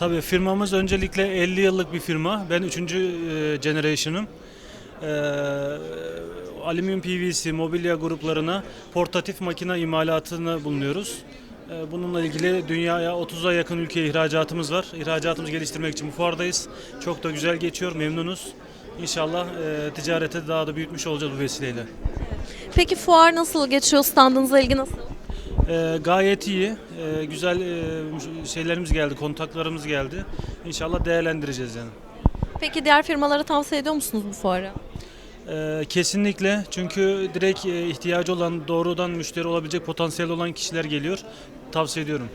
Tabii firmamız öncelikle 50 yıllık bir firma. Ben 3. generation'ım. Ee, alüminyum PVC mobilya gruplarına portatif makine imalatını bulunuyoruz. Ee, bununla ilgili dünyaya 30'a yakın ülkeye ihracatımız var. İhracatımızı geliştirmek için bu fuardayız. Çok da güzel geçiyor, memnunuz. İnşallah e, ticarete daha da büyütmüş olacağız bu vesileyle. Peki fuar nasıl geçiyor? Standınızla ilgi nasıl? Ee, gayet iyi. Ee, güzel e, şeylerimiz geldi, kontaklarımız geldi. İnşallah değerlendireceğiz yani. Peki diğer firmalara tavsiye ediyor musunuz bu fuarı? Ee, kesinlikle çünkü direkt e, ihtiyacı olan doğrudan müşteri olabilecek potansiyel olan kişiler geliyor. Tavsiye ediyorum.